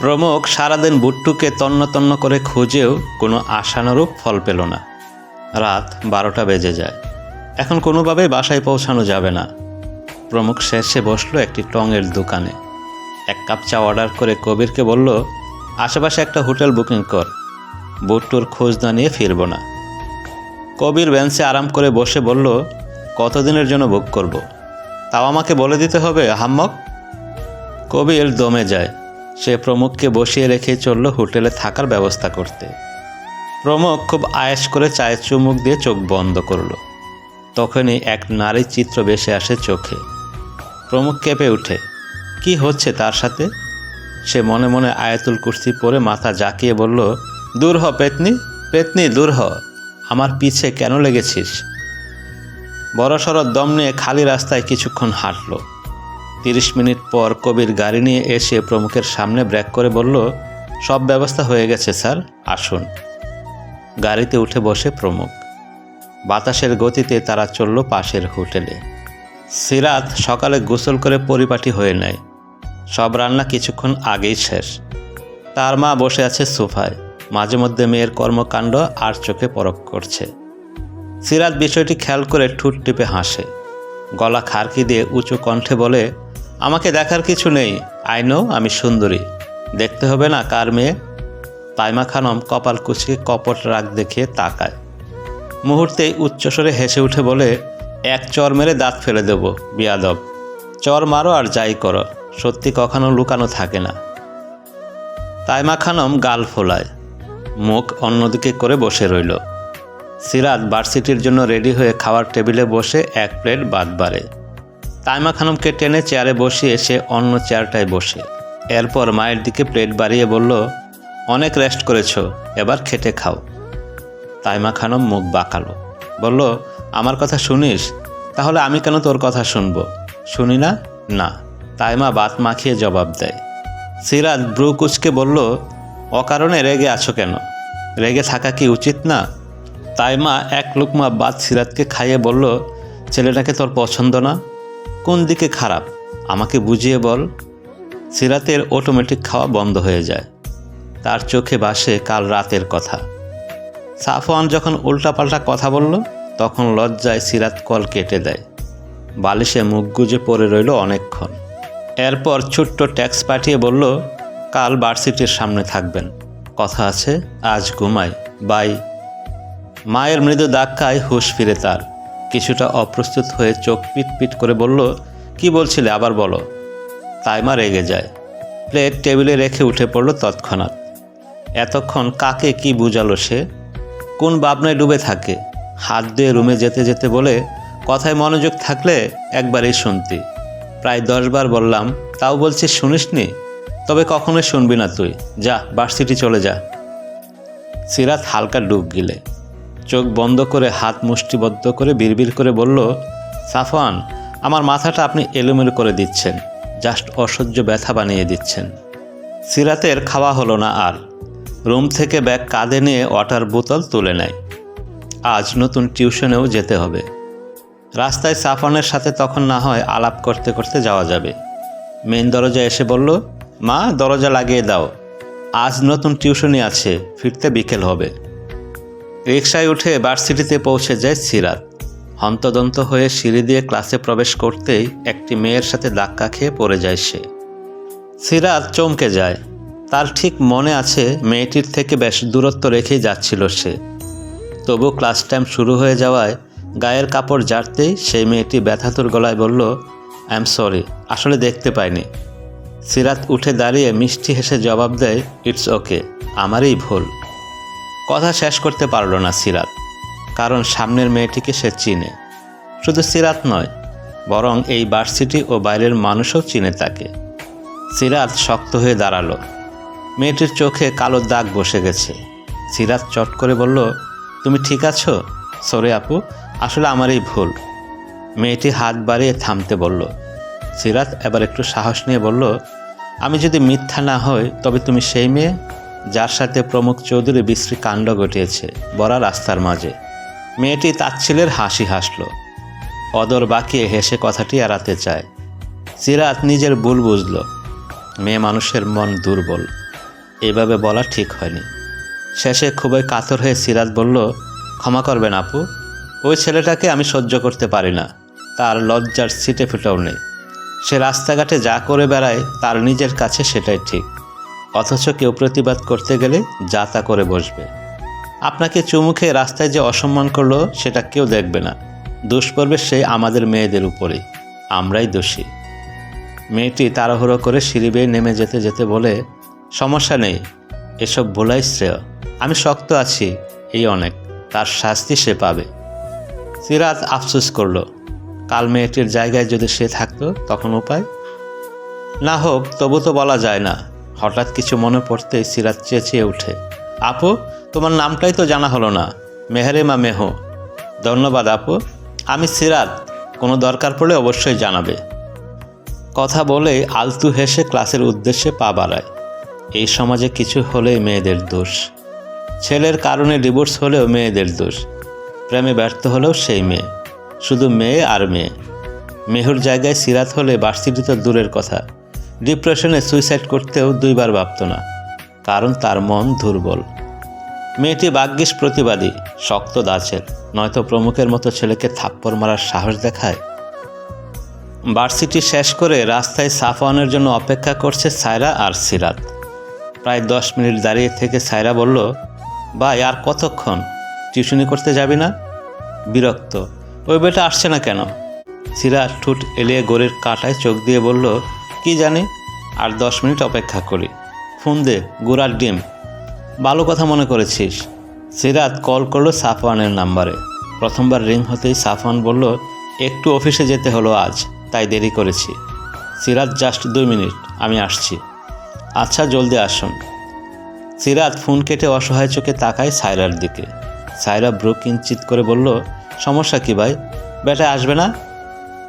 প্রমুখ সারাদিন বুট্টুকে তন্ন তন্ন করে খুঁজেও কোনো আশানুরূপ ফল পেল না। রাত বারোটা বেজে যায়। এখন কোনোভাবেই বাসায় পৌঁছানো যাবে না। প্রমুখ শেষে বসল একটি টঙের দোকানে। এক কাপ চা অর্ডার করে কবিরকে বলল, আশেপাশে একটা হোটেল বুকিং কর। বুট্টুর খোঁজ না নিয়ে ফিরব না। কবির বেঞ্চে আরাম করে বসে বলল, কতদিনের জন্য বুক করব। তাও আমাকে বলে দিতে হবে, হাম্মক? কবির দমে যায়। সে প্রমুখকে বসিয়ে রেখে চলল হোটেলে থাকার ব্যবস্থা করতে। প্রমুখ খুব আয়েস করে চায়ের চুমুক দিয়ে চোখ বন্ধ করল। তখনই এক নারীর চিত্র ভেসে আসে চোখে। প্রমুখ কেঁপে উঠে, কি হচ্ছে তার সাথে? সে মনে মনে আয়াতুল কুর্সি পরে মাথা জাকিয়ে বলল, দূর হ পেতনি পেতনি, দূর হ। আমার পিছে কেন লেগেছিস? বড়সড় দম নিয়ে খালি রাস্তায় কিছুক্ষণ হাঁটলো। তিরিশ মিনিট পর কবির গাড়ি নিয়ে এসে প্রমুখের সামনে ব্র্যাক করে বলল, সব ব্যবস্থা হয়ে গেছে, স্যার, আসুন। গাড়িতে উঠে বসে প্রমুখ। বাতাসের গতিতে তারা চলল পাশের হোটেলে। সিরাত সকালে গোসল করে পরিপাটি হয়ে নেয়। সব রান্না কিছুক্ষণ আগেই শেষ। তার মা বসে আছে সোফায়। মাঝে মধ্যে মেয়ের কর্মকাণ্ড আর চোখে পরক করছে। সিরাত বিষয়টি খেয়াল করে ঠুট টিপে হাসে। গলা খারকি দিয়ে উঁচু কণ্ঠে বলে আমাকে দেখার কিছু নেই। আই নো আমি সুন্দরী। দেখতে হবে না কার মেয়ে। তাইমা খানম কপাল কুচকে কপট রাগ দেখিয়ে তাকায়। মুহূর্তেই উচ্চস্বরে হেসে উঠে বলে, এক চর মেরে দাঁত ফেলে দেব, বিয়াদব। চর মারো আর যাই করো, সত্যি কখনো লুকানো থাকে না। তাইমা খানম গাল ফোলায়। মুখ অন্যদিকে করে বসে রইল। সিরাত ভার্সিটির জন্য রেডি হয়ে খাওয়ার টেবিলে বসে এক প্লেট বাদ বাড়ে। তাইমা খানমকে টেনে চেয়ারে বসিয়ে সে অন্য চেয়ারটায় বসে। এরপর মায়ের দিকে প্লেট বাড়িয়ে বলল, অনেক রেস্ট করেছ, এবার খেটে খাও। তাইমা খানম মুখ বাঁকালো। বলল, আমার কথা শুনিস? তাহলে আমি কেন তোর কথা শুনব? শুনি না? না। তাইমা বাত মাখিয়ে জবাব দেয়। সিরাত ব্রু কুচকে বলল, অকারণে রেগে আছো কেন? রেগে থাকা কি উচিত না? তাইমা এক লুকমা বাদ সিরাতকে খাইয়ে বলল, ছেলেটাকে তোর পছন্দ না? কোন দিকে খারাপ, আমাকে বুঝিয়ে বল। সিরাতের অটোমেটিক খাওয়া বন্ধ হয়ে যায়। তার চোখে বাসে কাল রাতের কথা। সাফওয়ান যখন উল্টাপাল্টা কথা বলল, তখন লজ্জায় সিরাত কল কেটে দেয়। বালিশে মুখ গুজে পড়ে রইল অনেকক্ষণ। এরপর ছোট্ট ট্যাক্স পাঠিয়ে বলল, কাল ভার্সিটির সামনে থাকবেন। কথা আছে, আজ ঘুমাই। বাই। মায়ের মৃদু ধাক্কায় হুশ ফিরে তার। কিছুটা অপ্রস্তুত হয়ে চোখ পিট করে বলল, কি বলছিলে? আবার বলো। তাইমা রেগে যায়। প্লেট টেবিলে রেখে উঠে পড়ল তৎক্ষণাৎ। এতক্ষণ কাকে কি বুঝালো সে? কোন ভাবনায় ডুবে থাকে? হাত দিয়ে রুমে যেতে যেতে বলে, কথায় মনোযোগ থাকলে একবারই শুনতি। প্রায় দশবার বললাম, তাও বলছিস শুনিসনি? তবে কখনোই শুনবি না তুই। যা, ভার্সিটি চলে যা। সিরাত হালকা ডুব গিলে। চোখ বন্ধ করে হাত মুষ্টিবদ্ধ করে বিড়বিড় করে বলল, সাফওয়ান, আমার মাথাটা আপনি এলোমেলো করে দিচ্ছেন। জাস্ট অসহ্য ব্যথা বানিয়ে দিচ্ছেন। সিরাতের খাওয়া হলো না আর। রুম থেকে ব্যাগ কাঁধে নিয়ে ওয়াটার বোতল তুলে নেয়। আজ নতুন টিউশনেও যেতে হবে। রাস্তায় সাফানের সাথে তখন না হয় আলাপ করতে করতে যাওয়া যাবে। মেন দরজা এসে বলল, মা, দরজা লাগিয়ে দাও। আজ নতুন টিউশনই আছে, ফিরতে বিকেল হবে। রিক্সায় উঠে ভার্সিটিতে পৌঁছে যায় সিরাত। হন্তদন্ত হয়ে সিঁড়ি দিয়ে ক্লাসে প্রবেশ করতেই একটি মেয়ের সাথে ধাক্কা খেয়ে পড়ে যায় সে। সিরাত চমকে যায়। তার ঠিক মনে আছে মেয়েটির থেকে বেশ দূরত্ব রেখেই যাচ্ছিল সে। তবু ক্লাস টাইম শুরু হয়ে যাওয়ায় গায়ের কাপড় জারতেই সেই মেয়েটি ব্যথাতুর গলায় বলল আই এম সরি আসলে দেখতে পাইনি। সিরাত উঠে দাঁড়িয়ে মিষ্টি হেসে জবাব দেয় ইটস ওকে আমারই ভুল। কথা শেষ করতে পারল না সিরাত, কারণ সামনের মেয়েটিকে সে চিনে। শুধু সিরাত নয়, বরং এই ভার্সিটি ও বাইরের মানুষও চিনে তাকে। সিরাত শক্ত হয়ে দাঁড়াল। মেয়েটির চোখে কালো দাগ বসে গেছে। সিরাত চট করে বলল, তুমি ঠিক আছো? সরে আপু, আসলে আমারই ভুল। মেয়েটি হাত বাড়িয়ে থামতে বলল। সিরাত এবার একটু সাহস নিয়ে বলল, আমি যদি মিথ্যা না হই, তবে তুমি সেই মেয়ে? যার সাথে প্রমুখ চৌধুরী বিশ্রী কাণ্ড ঘটিয়েছে বড়া রাস্তার মাঝে। মেয়েটি তাচ্ছিলের হাসি হাসল। অদর বাঁকিয়ে হেসে কথাটি এড়াতে চায়। সিরাত নিজের ভুল বুঝল। মেয়ে মানুষের মন দুর্বল। এভাবে বলা ঠিক হয়নি। শেষে খুবই কাতর হয়ে সিরাজ বলল, ক্ষমা করবেন আপু। ওই ছেলেটাকে আমি সহ্য করতে পারি না। তার লজ্জার সিটে ফিটেও নেই। সে রাস্তাঘাটে যা করে বেড়ায়, তার নিজের কাছে সেটাই ঠিক। অথচ কেউ প্রতিবাদ করতে গেলে যা তা করে বসবে। আপনাকে চুমুখে রাস্তায় যে অসম্মান করল, সেটা কেউ দেখবে না। দোষ পড়বে সে আমাদের মেয়েদের উপরেই আমরাই দোষী। মেয়েটি তাড়াহুড়ো করে সিঁড়ি বেয়ে নেমে যেতে যেতে বলে, সমস্যা নেই। এসব বলাই শ্রেয়। আমি শক্ত আছি, এই অনেক। তার শাস্তি সে পাবে। সিরাজ আফসোস করল, কাল মেয়েটির জায়গায় যদি সে থাকতো, তখন উপায়? না হোক, তবু তো বলা যায় না। হঠাৎ কিছু মনে পড়তেই সিরাজ চেঁচিয়ে ওঠে। আপু, তোমার নামটাই তো জানা হলো না। মেহরেমা মেহ। ধন্যবাদ, আপু। আমি সিরাত কোনো দরকার পড়লে অবশ্যই জানাবে। কথা বলে আলতু হেসে ক্লাসের উদ্দেশ্যে পা বাড়ায়। এই সমাজে কিছু হলেই মেয়েদের দোষ। ছেলের কারণে ডিভোর্স হলেও মেয়েদের দোষ। প্রেমে ব্যর্থ হলেও সেই মেয়ে। শুধু মেয়ে আর মেয়ে। মেহুর জায়গায় সিরাত হলে ভার্সিটি তো দূরের কথা। ডিপ্রেশনে সুইসাইড করতেও দুইবার ভাবত না, কারণ তার মন দুর্বল। মেয়েটি বাগ্যিস প্রতিবাদী, শক্ত দাচের নয়তো প্রমুখের মতো ছেলেকে থাপ্পড় মারার সাহস দেখায়। ভার্সিটি শেষ করে রাস্তায় সাফওয়ানের জন্য অপেক্ষা করছে সায়রা আর সিরাত। প্রায় দশ মিনিট দাঁড়িয়ে থেকে সায়রা বলল, ভাই, আর কতক্ষণ? টিউশনি করতে যাবি না? বিরক্ত। ওই বেটা আসছে না কেন? সিরাত ঠুট এলিয়ে গড়ির কাটায় চোখ দিয়ে বলল কি জানি? আর দশ মিনিট অপেক্ষা করি। ফোন দে গুড়ার ডিম। ভালো কথা মনে করেছিস। সিরাত কল করল সাফওয়ানের নাম্বারে। প্রথমবার রিং হতেই সাফওয়ান বলল, একটু অফিসে যেতে হলো আজ, তাই দেরি করেছি। সিরাত, জাস্ট দুই মিনিট, আমি আসছি। আচ্ছা জলদি আসুন। সিরাত ফোন কেটে অসহায় চোখে তাকায় সায়রার দিকে। সায়রা ব্রু কিঞ্চিত করে বলল, সমস্যা কি ভাই? বেটা আসবে না?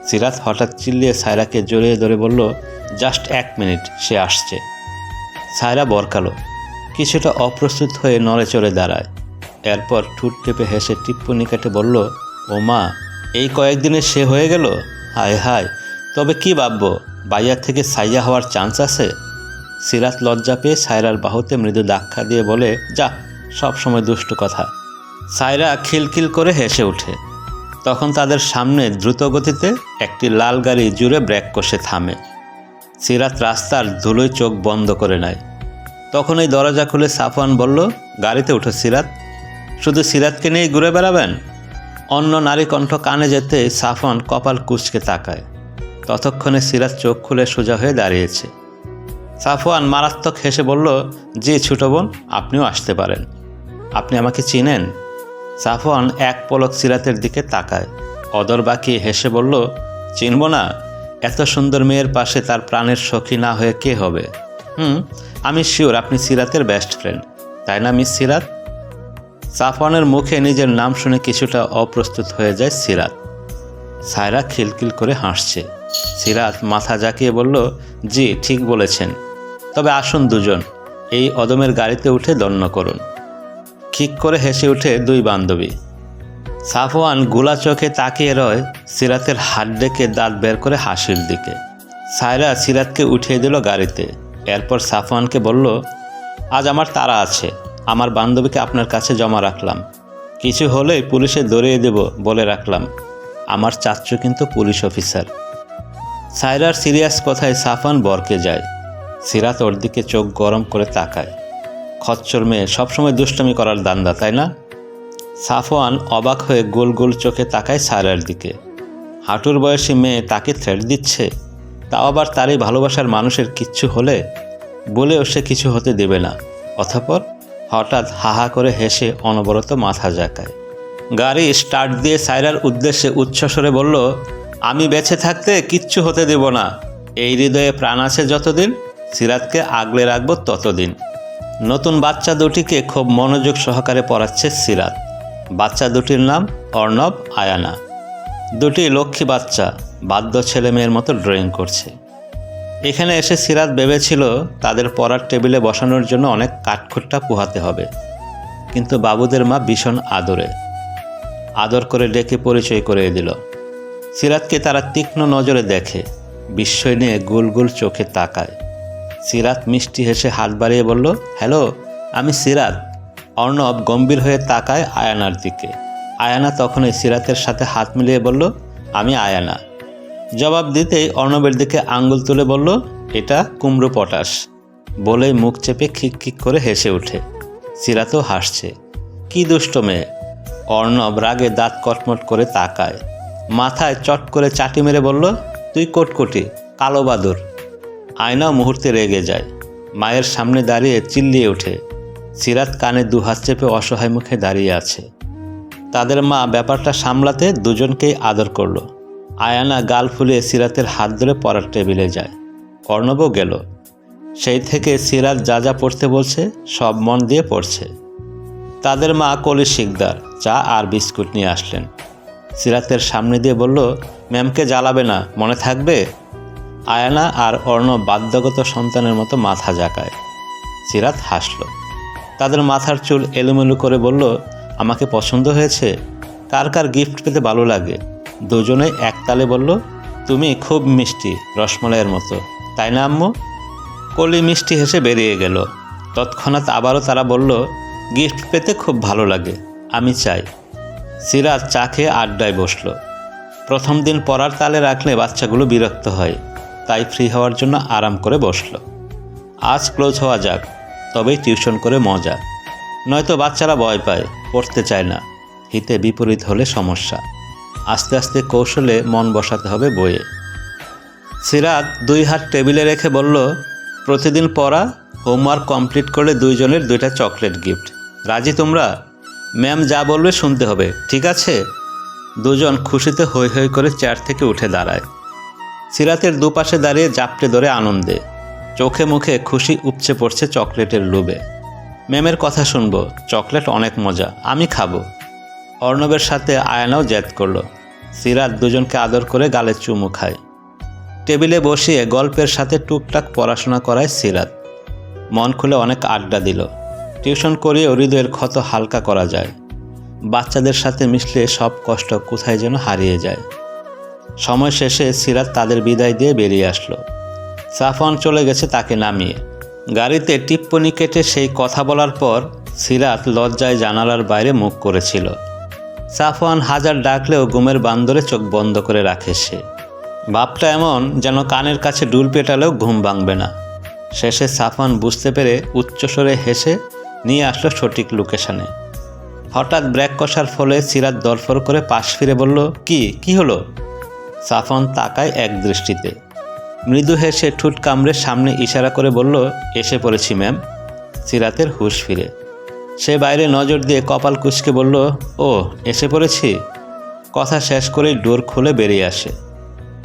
সিরাত হঠাৎ চিল্লিয়ে সায়রাকে জড়িয়ে ধরে বলল জাস্ট এক মিনিট সে আসছে। সায়রা বরকালো। কিছুটা অপ্রস্তুত হয়ে নড়ে চড়ে দাঁড়ায়। এরপর ঠুট টেপে হেসে টিপ্পনি কেটে বলল, ও মা, এই কয়েকদিনে সে হয়ে গেল? হায় হায়, তবে কি ভাববো? বাইয়ার থেকে সাইয়া হওয়ার চান্স আছে? সিরাত লজ্জা পেয়ে সায়রার বাহুতে মৃদু দাক্ষা দিয়ে বলে, যা, সব সময় দুষ্টু কথা। সায়রা খিলখিল করে হেসে ওঠে। তখন তাদের সামনে দ্রুত গতিতে একটি লাল গাড়ি জুড়ে ব্রেক কষে থামে। সিরাত রাস্তার ধুলোয় চোখ বন্ধ করে নেয়। তখন এই দরজা খুলে সাফওয়ান বলল, গাড়িতে উঠো সিরাত। শুধু সিরাতকে নিয়ে ঘুরে বেড়াবেন? অন্য নারী কণ্ঠ কানে যেতে সাফওয়ান কপাল কুচকে তাকায়। ততক্ষণে সিরাত চোখ খুলে সোজা হয়ে দাঁড়িয়েছে। সাফওয়ান মারাত্মক হেসে বলল, জি, ছোট বোন, আপনিও আসতে পারেন। আপনি আমাকে চিনেন? সাফওয়ান এক পলক সিরাতের দিকে তাকায়। অদর বাকি হেসে বলল, চিনব না। এত সুন্দর মেয়ের পাশে তার প্রাণের সখী না হয়ে কে হবে? হুম, আমি শিওর আপনি সিরাতের বেস্ট ফ্রেন্ড তাই না মিস সিরাত? সাফওয়ানের মুখে নিজের নাম শুনে কিছুটা অপ্রস্তুত হয়ে যায় সিরাত। সায়রা খিলখিল করে হাসছে। সিরাত মাথা জাকিয়ে বলল, জি, ঠিক বলেছেন। তবে আসুন দুজন, এই অদমের গাড়িতে উঠে দন্য করুন। ঠিক করে হেসে উঠে দুই বান্ধবী। সাফওয়ান গোলা চোখে তাকিয়ে রয় সিরাতের হাত ডেকে দাঁত বের করে হাসির দিকে। সায়রা সিরাতকে উঠিয়ে দিল গাড়িতে। এরপর সাফওয়ানকে বলল, আজ আমার তারা আছে। আমার বান্ধবীকে আপনার কাছে জমা রাখলাম। কিছু হলেই পুলিশে দৌড়িয়ে দেব বলে রাখলাম। আমার চাচ্চু কিন্তু পুলিশ অফিসার। সায়রার সিরিয়াস কথায় সাফান বরকে যায়। সিরাত ওর দিকে চোখ গরম করে তাকায়। খচ্চর মেয়ে সবসময় দুষ্টমি করার দান্দা, তাই না? সাফওয়ান অবাক হয়ে গোল গোল চোখে তাকায় সায়রার দিকে। হাঁটুর বয়সী মেয়ে তাকে থ্রেট দিচ্ছে। তাও আবার তারই ভালোবাসার মানুষের কিচ্ছু হলে বলেও সে কিছু হতে দেবে না। অথপর হঠাৎ হাহা করে হেসে অনবরত মাথা জাকায় গাড়ি স্টার্ট দিয়ে সায়রার উদ্দেশ্যে উচ্ছ্বসরে বলল, আমি বেঁচে থাকতে কিচ্ছু হতে দেব না। এই হৃদয়ে প্রাণ আছে যতদিন, সিরাতকে আগলে রাখব ততদিন। নতুন বাচ্চা দুটিকে খুব মনোযোগ সহকারে পড়াচ্ছে সিরাত। বাচ্চা দুটির নাম অর্ণব, আয়ানা। দুটি লক্ষ্মী বাচ্চা, বাদ্য ছেলে মেয়ের মতো ড্রয়িং করছে। এখানে এসে সিরাত ভেবেছিল তাদের পড়ার টেবিলে বসানোর জন্য অনেক কাঠখুট্টা পোহাতে হবে। কিন্তু বাবুদের মা ভীষণ আদরে। আদর করে ডেকে পরিচয় করে দিল। সিরাতকে তারা তীক্ষ্ণ নজরে দেখে, বিস্ময় নিয়ে গুল গুল চোখে তাকায়। সিরাত মিষ্টি হেসে হাত বাড়িয়ে বলল, হ্যালো, আমি সিরাত অর্ণব গম্ভীর হয়ে তাকায় আয়ানার দিকে। আয়ানা তখনই সিরাতের সাথে হাত মিলিয়ে বলল, আমি আয়ানা। জবাব দিতেই অর্ণবের দিকে আঙ্গুল তুলে বলল, এটা কুমড়ো পটাশ। বলেই মুখ চেপে খিক খিক করে হেসে ওঠে। সিরাতও হাসছে, কি দুষ্ট মেয়ে? অর্ণব রাগে দাঁত কটমট করে তাকায়, মাথায় চট করে চাটি মেরে বলল, তুই কোটকটি, কালো বাদুর। আয়নাও মুহূর্তে রেগে যায়, মায়ের সামনে দাঁড়িয়ে চিল্লিয়ে ওঠে। সিরাত কানে দু হাত চেপে অসহায় মুখে দাঁড়িয়ে আছে। তাদের মা ব্যাপারটা সামলাতে দুজনকেই আদর করল। আয়ানা গাল ফুলিয়ে সিরাতের হাত ধরে পড়ার টেবিলে যায়। অর্ণবও গেল। সেই থেকে সিরাত যা যা পড়তে বলছে, সব মন দিয়ে পড়ছে। তাদের মা কলি শিকদার, চা আর বিস্কুট নিয়ে আসলেন। সিরাতের সামনে দিয়ে বলল, ম্যামকে জ্বালাবে না, মনে থাকবে? আয়ানা আর অর্ণব বাধ্যগত সন্তানের মতো মাথা জাকায় সিরাত হাসল। তাদের মাথার চুল এলোমেলো করে বলল, আমাকে পছন্দ হয়েছে। কার কার গিফট পেতে ভালো লাগে? দুজনে একতালে বলল, তুমি খুব মিষ্টি রসমলাইয়ের মতো। তাই না আম্মু? কলি মিষ্টি হেসে বেরিয়ে গেল। তৎক্ষণাৎ আবারও তারা বলল গিফট পেতে খুব ভালো লাগে, আমি চাই। সিরাজ চা খেয়ে আড্ডায় বসল। প্রথম দিন পড়ার তালে রাখলে বাচ্চাগুলো বিরক্ত হয়, তাই ফ্রি হওয়ার জন্য আরাম করে বসল। আজ ক্লোজ হওয়া যাক। তবেই টিউশন করে মজা। নয়তো বাচ্চারা ভয় পায়, পড়তে চায় না। হিতে বিপরীত হলে সমস্যা। আস্তে আস্তে কৌশলে মন বসাতে হবে বইয়ে। সিরাত দুই হাত টেবিলে রেখে বলল, প্রতিদিন পড়া, হোমওয়ার্ক কমপ্লিট করলে দুইজনের দুইটা চকলেট গিফট। রাজি তোমরা? ম্যাম যা বলবে শুনতে হবে, ঠিক আছে? দুজন খুশিতে হৈ হৈ করে চেয়ার থেকে উঠে দাঁড়ায়। সিরাতের দুপাশে দাঁড়িয়ে জাপটে ধরে আনন্দে। চোখে মুখে খুশি উপচে পড়ছে চকলেটের লোবে ম্যামের কথা শুনব, চকলেট অনেক মজা, আমি খাব। অর্ণবের সাথে আয়নাও জ্যাদ করল। সিরাত দুজনকে আদর করে গালে চুমু খায়। টেবিলে বসিয়ে গল্পের সাথে টুকটাক পড়াশোনা করায় সিরাত। মন খুলে অনেক আড্ডা দিল। টিউশন করিয়ে হৃদয়ের ক্ষত হালকা করা যায়। বাচ্চাদের সাথে মিশলে সব কষ্ট কোথায় যেন হারিয়ে যায়। সময় শেষে সিরাত তাদের বিদায় দিয়ে বেরিয়ে আসলো। সাফওয়ান চলে গেছে তাকে নামিয়ে। গাড়িতে টিপ্পনি কেটে সেই কথা বলার পর সিরাত লজ্জায় জানালার বাইরে মুখ করেছিল। সাফওয়ান হাজার ডাকলেও ঘুমের বান্দরে চোখ বন্ধ করে রাখে সে। বাপটা এমন যেন কানের কাছে ডুল পেটালেও ঘুম ভাঙবে না। শেষে সাফওয়ান বুঝতে পেরে উচ্চস্বরে হেসে নিয়ে আসলো সঠিক লোকেশনে। হঠাৎ ব্রেক কষার ফলে সিরাত দরফর করে পাশ ফিরে বলল, কি কি হলো? সাফন তাকায় এক দৃষ্টিতে। মৃদু হেসে ঠুট কামড়ে সামনে ইশারা করে বলল, এসে পড়েছি, ম্যাম। সিরাতের হুঁশ ফিরে। সে বাইরে নজর দিয়ে কপাল কুচকে বলল, ও, এসে পড়েছি? কথা শেষ করেই ডোর খুলে বেরিয়ে আসে।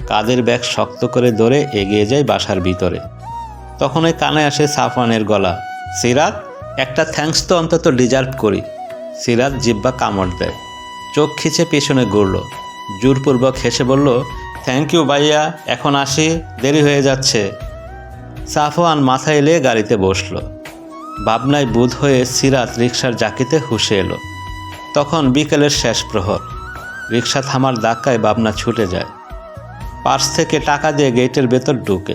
কাদের ব্যাগ শক্ত করে ধরে এগিয়ে যায় বাসার ভিতরে। তখন ওই কানে আসে সাফওয়ানের গলা, সিরাত, একটা থ্যাঙ্কস তো অন্তত ডিজার্ভ করি। সিরাত জিব্বা কামড় দেয়। চোখ খিচে পেছনে ঘুরল। জোরপূর্বক হেসে বলল থ্যাংক ইউ ভাইয়া, এখন আসি, দেরি হয়ে যাচ্ছে। সাফওয়ান মাথা এলে গাড়িতে বসল। ভাবনায় বুধ হয়ে সিরাত রিক্সার জাকিতে হুসে এলো। তখন বিকেলের শেষ প্রহর। রিক্সা থামার ধাক্কায় ভাবনা ছুটে যায়। পার্স থেকে টাকা দিয়ে গেটের ভেতর ঢুকে।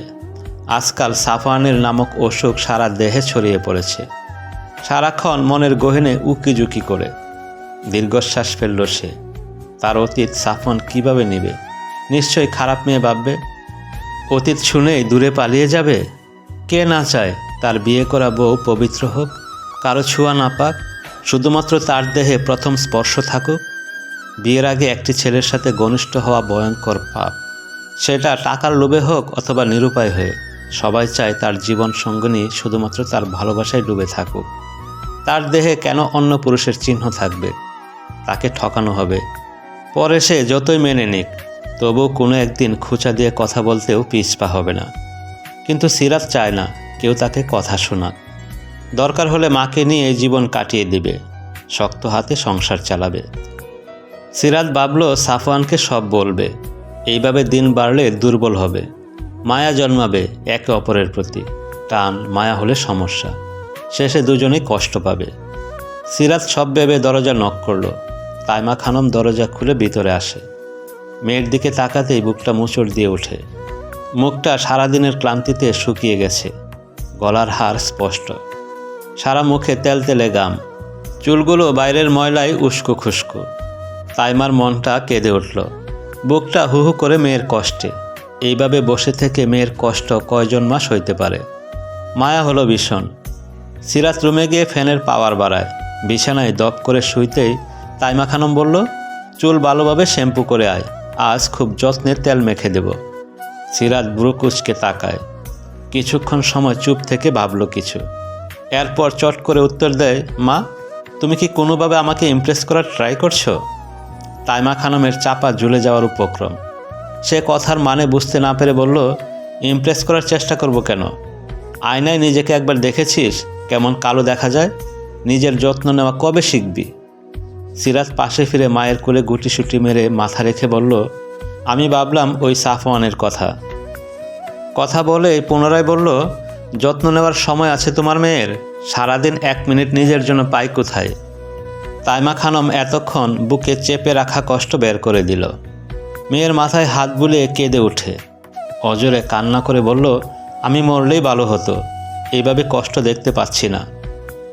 আজকাল সাফওয়ানের নামক অসুখ সারা দেহে ছড়িয়ে পড়েছে। সারাক্ষণ মনের গহনে উকিঝুঁকি করে। দীর্ঘশ্বাস ফেলল সে। তার অতীত সাফওয়ান কীভাবে নেবে? নিশ্চয়ই খারাপ মেয়ে ভাববে। অতীত শুনেই দূরে পালিয়ে যাবে? কে না চায় তার বিয়ে করা বউ পবিত্র হোক, কারও ছোঁয়া না পাক, শুধুমাত্র তার দেহে প্রথম স্পর্শ থাকুক? বিয়ের আগে একটি ছেলের সাথে ঘনিষ্ঠ হওয়া ভয়ঙ্কর পাপ। সেটা টাকার লোভে হোক অথবা নিরুপায় হয়ে, সবাই চায় তার জীবন সঙ্গিনী শুধুমাত্র তার ভালোবাসায় ডুবে থাকুক। তার দেহে কেন অন্য পুরুষের চিহ্ন থাকবে? তাকে ঠকানো হবে। পরে সে যতই মেনে নিক তবু কোনো একদিন খুঁচা দিয়ে কথা বলতেও পিছপা হবে না। কিন্তু সিরাত চায় না কেউ তাকে কথা শোনাক। দরকার হলে মাকে নিয়ে এই জীবন কাটিয়ে দিবে, শক্ত হাতে সংসার চালাবে। সিরাত ভাবল, সাফওয়ানকে সব বলবে, এইভাবে দিন বাড়লে দুর্বল হবে। মায়া জন্মাবে একে অপরের প্রতি, টান, মায়া হলে সমস্যা। শেষে দুজনেই কষ্ট পাবে। সিরাত সব ভেবে দরজা নক করল। তাইমা খানম দরজা খুলে ভিতরে আসে। মেয়ের দিকে তাকাতেই বুকটা মুচড় দিয়ে ওঠে। মুখটা সারাদিনের ক্লান্তিতে শুকিয়ে গেছে। গলার হার স্পষ্ট। সারা মুখে তেলতেলে গাম। চুলগুলো বাইরের ময়লায় উস্কো খুস্কো। তাইমার মনটা কেঁদে উঠল। বুকটা হু হু করে মেয়ের কষ্টে। এইভাবে বসে থেকে মেয়ের কষ্ট কয়জন মাস হইতে পারে? মায়া হলো ভীষণ। সিরাত রুমে গিয়ে ফ্যানের পাওয়ার বাড়ায়। বিছানায় দপ করে শুইতেই তাইমা খানম বলল, চুল ভালোভাবে শ্যাম্পু করে আয়। আজ খুব যত্নে তেল মেখে দেব। সিরাজ ব্রুকুচকে তাকায়। কিছুক্ষণ সময় চুপ থেকে ভাবলো কিছু। এরপর চট করে উত্তর দেয়, মা, তুমি কি কোনোভাবে আমাকে ইমপ্রেস করার ট্রাই করছ? তাইমা খানমের চাপা ঝুলে যাওয়ার উপক্রম। সে কথার মানে বুঝতে না পেরে বলল ইমপ্রেস করার চেষ্টা করব কেন? আয়নায় নিজেকে একবার দেখেছিস? কেমন কালো দেখা যায়? নিজের যত্ন নেওয়া কবে শিখবি? সিরাজ পাশে ফিরে মায়ের কোলে গুটিসুটি মেরে মাথা রেখে বলল, আমি ভাবলাম ওই সাফওয়ানের কথা। কথা বলে পুনরায় বলল, যত্ন নেওয়ার সময় আছে তোমার মেয়ের। সারাদিন এক মিনিট নিজের জন্য পাই কোথায়? তাইমা খানম এতক্ষণ বুকে চেপে রাখা কষ্ট বের করে দিল। মেয়ের মাথায় হাত বুলিয়ে কেঁদে ওঠে অজরে কান্না করে বলল, আমি মরলেই ভালো হতো। এইভাবে কষ্ট দেখতে পাচ্ছি না।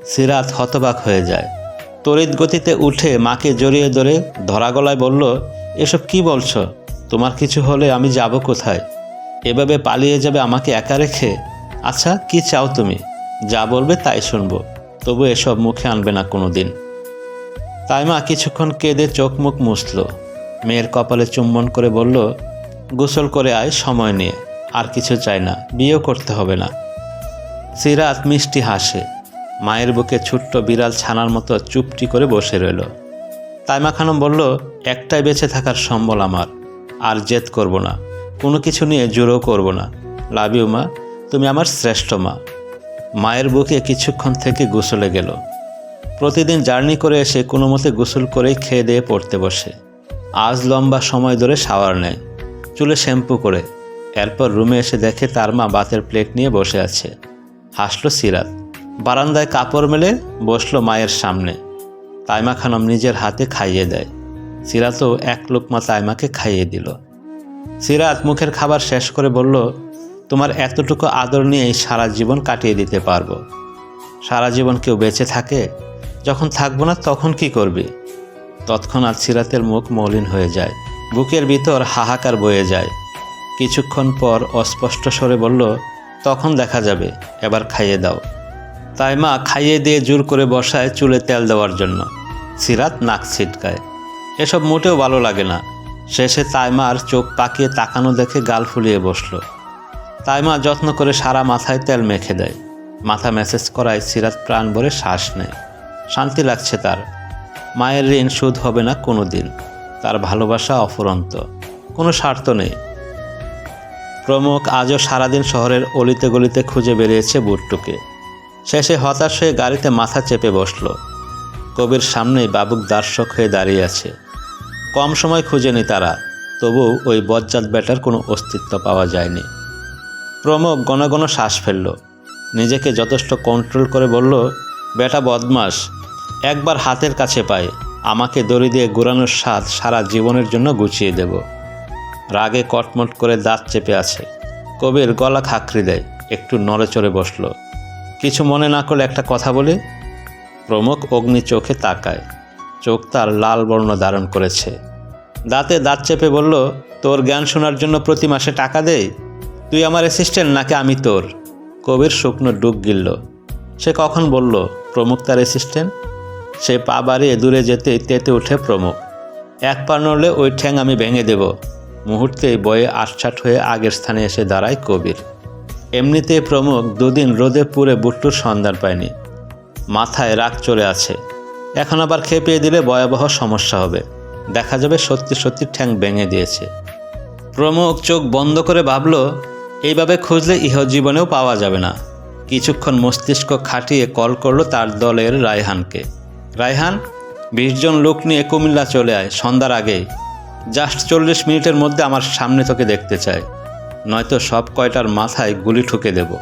সিরাত হতবাক হয়ে যায়। তড়িৎ গতিতে উঠে মাকে জড়িয়ে ধরে ধরা গলায় বলল, এসব কি বলছো? তোমার কিছু হলে আমি যাব কোথায়? এভাবে পালিয়ে যাবে আমাকে একা রেখে? আচ্ছা কি চাও তুমি? যা বলবে তাই শুনব। তবু এসব মুখে আনবে না কোনো দিন তাই মা কিছুক্ষণ কেঁদে চোখ মুখ মুছল। মেয়ের কপালে চুম্বন করে বলল, গোসল করে আয় সময় নিয়ে। আর কিছু চাই না। বিয়েও করতে হবে না। সিরাত মিষ্টি হাসে। মায়ের বুকে ছোট্ট বিড়াল ছানার মতো চুপটি করে বসে রইল। তাইমা খানম বলল, একটাই বেঁচে থাকার সম্বল আমার, আর জেদ করব না। কোনো কিছু নিয়ে জোরও করব না। লাভ ইউ মা, তুমি আমার শ্রেষ্ঠ মা। মায়ের বুকে কিছুক্ষণ থেকে গোসলে গেল। প্রতিদিন জার্নি করে এসে কোনো মতে গোসল করেই খেয়ে দিয়ে পড়তে বসে। আজ লম্বা সময় ধরে শাওয়ার নেয়। চুলে শ্যাম্পু করে। এরপর রুমে এসে দেখে তার মা বাতের প্লেট নিয়ে বসে আছে। হাসলো সিরাত। বারান্দায় কাপড় মেলে বসল মায়ের সামনে। তাইমা খানম নিজের হাতে খাইয়ে দেয়। সিরাতও এক লোকমা তাইমাকে খাইয়ে দিল। সিরাত মুখের খাবার শেষ করে বলল, তোমার এতটুকু আদর নিয়েই সারা জীবন কাটিয়ে দিতে পারব। সারা জীবন কেউ বেঁচে থাকে, যখন থাকব না তখন কি করবি? তৎক্ষণাৎ সিরাতের মুখ মলিন হয়ে যায়। বুকের ভিতর হাহাকার বয়ে যায়। কিছুক্ষণ পর অস্পষ্ট স্বরে বলল, তখন দেখা যাবে, এবার খাইয়ে দাও। তাই মা খাইয়ে দিয়ে জোর করে বসায় চুলে তেল দেওয়ার জন্য। সিরাত নাক ছিটকায়। এসব মোটেও ভালো লাগে না। শেষে তাইমার চোখ পাকিয়ে তাকানো দেখে গাল ফুলিয়ে বসল। তাইমা যত্ন করে সারা মাথায় তেল মেখে দেয়। মাথা মেসেজ করায় সিরাত প্রাণ ভরে শ্বাস নেয়। শান্তি লাগছে তার। মায়ের ঋণ সুদ হবে না কোনো দিন তার ভালোবাসা অফুরন্ত। কোনো স্বার্থ নেই। প্রমুখ আজও সারাদিন শহরের অলিতে গলিতে খুঁজে বেরিয়েছে বুট্টুকে। শেষে হতাশ হয়ে গাড়িতে মাথা চেপে বসল। কবির সামনেই বাবুক দর্শক হয়ে দাঁড়িয়ে আছে। কম সময় খুঁজেনি তারা তবু ওই বজ্জাত ব্যাটার কোনো অস্তিত্ব পাওয়া যায়নি। প্রমোক ঘন শ্বাস ফেলল। নিজেকে যথেষ্ট কন্ট্রোল করে বলল, বেটা বদমাস একবার হাতের কাছে পায় আমাকে দড়ি দিয়ে ঘোরানোর স্বাদ সারা জীবনের জন্য গুছিয়ে দেব। রাগে কটমট করে দাঁত চেপে আছে। কবির গলা খাকরি দেয়, একটু নড়ে চড়ে বসল। কিছু মনে না করলে একটা কথা বলি? প্রমুখ অগ্নি চোখে তাকায়। চোখ তার লাল বর্ণ ধারণ করেছে। দাঁতে দাঁত চেপে বলল, তোর জ্ঞান শোনার জন্য প্রতি মাসে টাকা দেই? তুই আমার অ্যাসিস্ট্যান্ট নাকি আমি তোর? কবির শুকনো ডুব গিলল। সে কখন বলল, প্রমুখ তার অ্যাসিস্ট্যান্ট সে পা বাড়িয়ে দূরে যেতে তেতে উঠে প্রমুখ। এক পা নড়লে ওই ঠ্যাং আমি ভেঙে দেব। মুহূর্তেই বয়ে আটছাট হয়ে আগের স্থানে এসে দাঁড়ায় কবির। এমনিতে প্রমুখ দুদিন রোদে পুড়ে বুট্টুর সন্ধান পায়নি। মাথায় রাগ চলে আছে। এখন আবার খেপিয়ে দিলে ভয়াবহ সমস্যা হবে। দেখা যাবে সত্যি সত্যি ঠ্যাং ভেঙে দিয়েছে। প্রমুখ চোখ বন্ধ করে ভাবল, এইভাবে খুঁজলে ইহজীবনেও পাওয়া যাবে না। কিছুক্ষণ মস্তিষ্ক খাটিয়ে কল করল তার দলের রায়হানকে। রায়হান, বিশ জন লোক নিয়ে কুমিল্লা চলে আয়, সন্ধ্যার আগেই। জাস্ট চল্লিশ মিনিটের মধ্যে আমার সামনে তোকে দেখতে চাই। নয়তো সব কয়টার মাথায় গুলি ঠুকে দেবো।